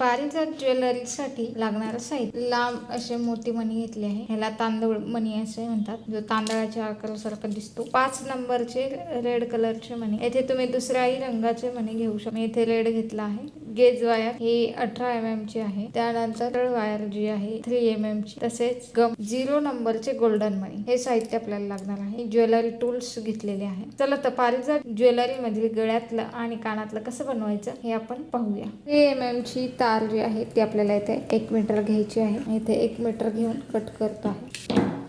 पारिजात ज्वेलरीसाठी लागणारं साहित्य. लांब असे मोती मणी घेतले आहे. ह्याला तांदूळ मणी असे म्हणतात. जो तांदळाच्या आकारासारखा दिसतो. पाच नंबरचे रेड कलरचे मणी. येथे तुम्ही दुसऱ्याही रंगाचे मणी घेऊ शकता. मी इथे रेड घेतला आहे. गेज वायर ही अठरा एम एम ची आहे. त्यानंतर वायर जी आहे थ्री एम एम ची. तसेच गम झिरो नंबरचे गोल्डन मणी हे साहित्य आपल्याला लागणार आहे. ज्वेलरी टूल्स घेतलेले आहे. चला तर पारिजात ज्वेलरी मधील गळ्यातलं आणि कानातलं कसं बनवायचं हे आपण पाहूया. थ्री एम एम ची तार जी आहे ती आपल्याला इथे एक मीटर घ्यायची आहे. इथे एक मीटर घेऊन कट करतो आहे.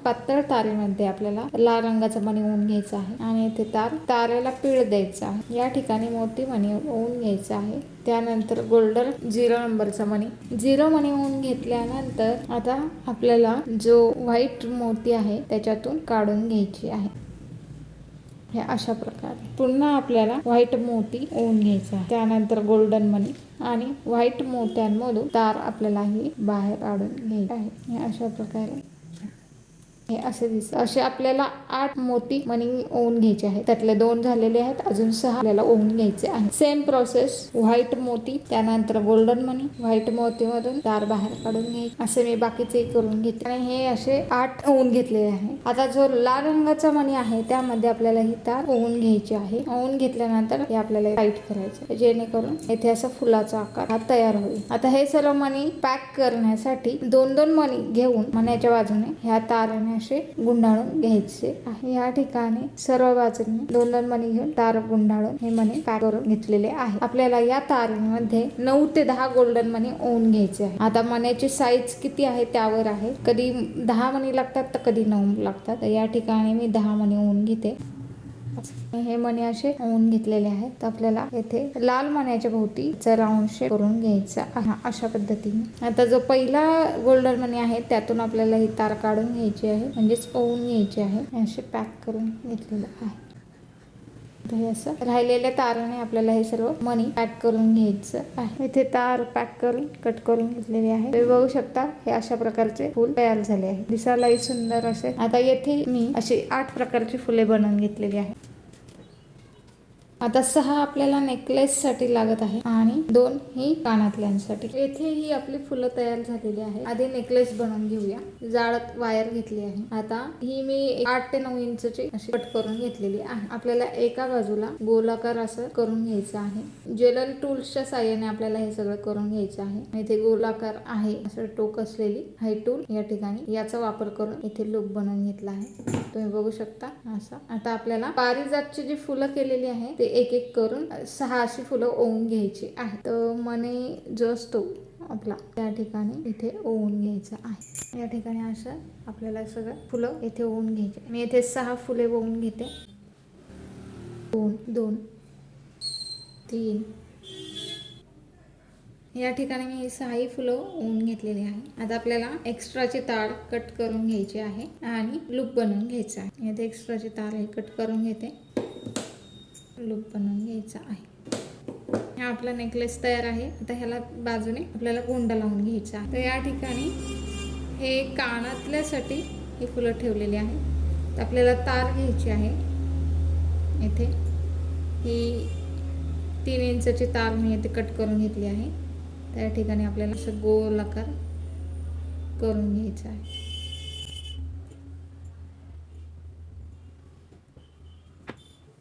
पातळ तारेमध्ये आपल्याला लाल रंगाचा मणी ओवून घ्यायचा आहे आणि इथे तार तारेला पीळ द्यायचा आहे. या ठिकाणी मोठी मणी ओवून घ्यायचा आहे. त्यानंतर गोल्डन झिरो नंबरचा मणी. झिरो मणी ओवून घेतल्यानंतर आता आपल्याला जो व्हाईट मोती आहे त्याच्यातून काढून घ्यायची आहे. हे अशा प्रकारे. पुन्हा आपल्याला व्हाईट मोती ओवून घ्यायचा त्यानंतर गोल्डन मनी आणि व्हाईट मोत्यांमधून तार आपल्याला ही बाहेर काढून घ्यायची आहे. हे अशा प्रकारे. हे असे दिसत असे आपल्याला आठ मोती मनी ओवून घ्यायचे आहेत. त्यातले दोन झालेले आहेत. अजून सहा आपल्याला ओवून घ्यायचे आहे सेम प्रोसेस व्हाईट मोती त्यानंतर गोल्डन मनी व्हाईट मोती मधून तार बाहेर काढून घ्यायचे. असे मी बाकीचे करून घेते. आणि हे असे आठ ओवून घेतलेले आहे. आता जो लाल रंगाचा मणी आहे त्यामध्ये आपल्याला ही तार ओवून घ्यायची आहे. ओवून घेतल्यानंतर हे आपल्याला टाईट करायचं जेणेकरून येथे असा फुलाचा आकार हा तयार होईल. आता हे सर्व मणी पॅक करण्यासाठी दोन दोन मणी घेऊन मण्याच्या बाजूने ह्या ताराने असे गुंडाळून घ्यायचे आहे. या ठिकाणी सर्व बाजूने दोन दोन मणी घेऊन तार गुंडाळून हे मणी पॅक करून घेतलेले आहे. आपल्याला या तारीमध्ये नऊ ते दहा गोल्डन मणी ओन घ्यायचे आहे. आता मण्याची साईज किती आहे त्यावर आहे. कधी दहा मणी लागतात तर कधी नऊ लागतात. या ठिकाणी मी दहा मणी ओन घेते. हे मणी असे होऊन घेतलेले आहेत. तर आपल्याला येथे लाल मण्याच्या भोवती राऊंड शेप करून घ्यायचा अशा पद्धतीने. आता जो पहिला गोल्डन मणी आहे त्यातून आपल्याला ही तार काढून घ्यायची आहे. म्हणजेच ओवून घ्यायची आहे. असे पॅक करून घेतलेलं आहे. हे असं राहिलेल्या ताराने आपल्याला हे सर्व मनी पॅक करून घ्यायचं आहे. इथे तार पॅक करून कट करून घेतलेले आहे. तुम्ही बघू शकता हे अशा प्रकारचे फुल तयार झाले आहे. दिसायलाही सुंदर असे. आता येथे मी अशी आठ प्रकारची फुले बनवून घेतलेली आहे. आता सहा आपल्याला नेकलेस साठी लागत आहे आणि दोन ही कानातल्यांसाठी. येथे ही आपली फुलं तयार झालेली आहे आधी नेकलेस बनवून घेऊया. जाळत वायर घेतली आहे. आता ही मी आठ ते नऊ इंचची अशी कट करून घेतलेली आहे. आपल्याला एका बाजूला गोलाकार असं करून घ्यायचं आहे. ज्वेलरी टूल्सच्या साह्याने आपल्याला हे सगळं करून घ्यायचं आहे. इथे गोलाकार आहे असं टोक असलेली हाय टूल या ठिकाणी. याचा वापर करून इथे लूप बनवून घेतला आहे. तुम्ही बघू शकता असा. आता आपल्याला पारिजातची जी फुलं केलेली आहे ते एक एक करून सहा अशी फुलं ओवून घ्यायची आहे. तर मने जो असतो आपला त्या ठिकाणी इथे ओवून घ्यायचा आहे. या ठिकाणी असं आपल्याला सगळं फुलं इथे ओवून घ्यायचे. मी इथे सहा फुले ओवून घेते. दोन दोन तीन. या ठिकाणी मी सहाही फुलं ओवून घेतलेली आहे. आता आपल्याला एक्स्ट्राचे तार कट करून घ्यायचे आहे आणि लूप बनवून घ्यायचा आहे. इथे एक्स्ट्राचे तार हे कट करून घेते. लूप बनवून घ्यायचा आहे. हा आपला नेकलेस तयार आहे. आता ह्याला बाजूने आपल्याला गोंडा लावून घ्यायचा आहे. तर या ठिकाणी हे कानातल्यासाठी ही फुलं ठेवलेली आहे. तर आपल्याला तार घ्यायची आहे. येथे ही तीन इंचाची तार मी येथे कट करून घेतली आहे. त्या ठिकाणी आपल्याला असं गोल आकार करून घ्यायचा आहे.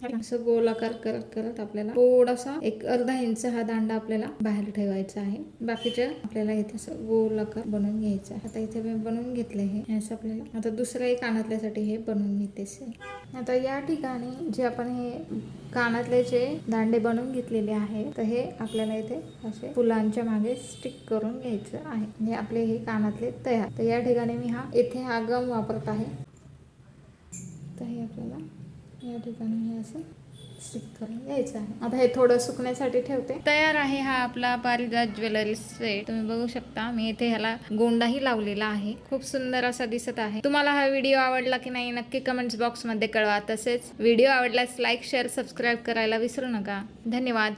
असं गोलाकार करत करत आपल्याला थोडासा एक अर्धा इंच हा दांडा आपल्याला बाहेर ठेवायचा आहे. बाकीच्या आपल्याला इथे असं गोलाकार बनवून घ्यायचा आहे. आता इथे मी बनवून घेतले हे. असं आपल्याला आता दुसऱ्याही कानातल्यासाठी हे बनवून घेतेस आता या ठिकाणी जे आपण हे कानातले जे दांडे बनवून घेतलेले आहे तर हे आपल्याला इथे असे फुलांच्या मागे स्टिक करून घ्यायचं आहे. म्हणजे आपले हे कानातले तयार. तर या ठिकाणी मी हा इथे हा गम वापरत आहे. तर हे आपल्याला या ठिकाणी हे असं स्टिक करून घ्यायचं आहे. आता हे थोडं सुकण्यासाठी ठेवते. तयार आहे हा आपला पारिजात ज्वेलरी सेट. तुम्ही बघू शकता मी इथे ह्याला गोंडाही लावलेला आहे. खूप सुंदर असा दिसत आहे. तुम्हाला हा व्हिडिओ आवडला की नाही नक्की कमेंट्स बॉक्समध्ये कळवा. तसेच व्हिडिओ आवडल्यास लाईक शेअर सबस्क्राईब करायला विसरू नका. धन्यवाद.